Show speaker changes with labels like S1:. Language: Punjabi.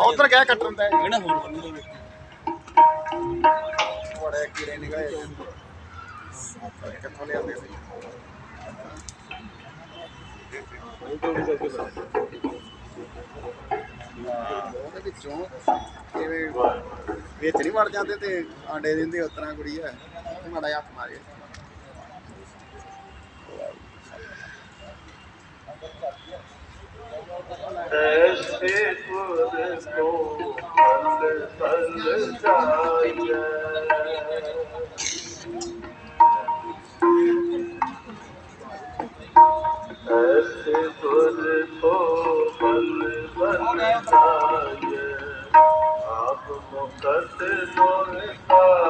S1: ਉਧਰ ਗਿਆ ਕੱਟਣ ਦਾ
S2: ਕਿਹੜਾ ਹੋਰ ਬੰਨੂ
S1: ਬੜੇ ਕੀੜੇ ਨਿਕਲੇ ਕਿੱਥੋਂ ਲਿਆਉਂਦੇ ਸੀ। ਉਹਦੇ ਵਿੱਚੋਂ ਜਿਵੇਂ ਵਿੱਚ ਨਹੀਂ ਵੜ ਜਾਂਦੇ ਤੇ ਆਂਡੇ ਦਿੰਦੇ ਉਸ ਤਰ੍ਹਾਂ ਕੁੜੀ ਹੈ ਮਾੜਾ ਜਿਹਾ ਹੱਥ ਮਾਰੇ
S3: ਇਸ ਕੋ ਅੰਦਰ ਤਲ ਜਾਏ ਐਸੇ ਸੁਰ ਕੋ ਬਲ ਬਲ ਜਾਏ ਆਪ ਮੁਕਤ ਮੋਹਿ ਕਾ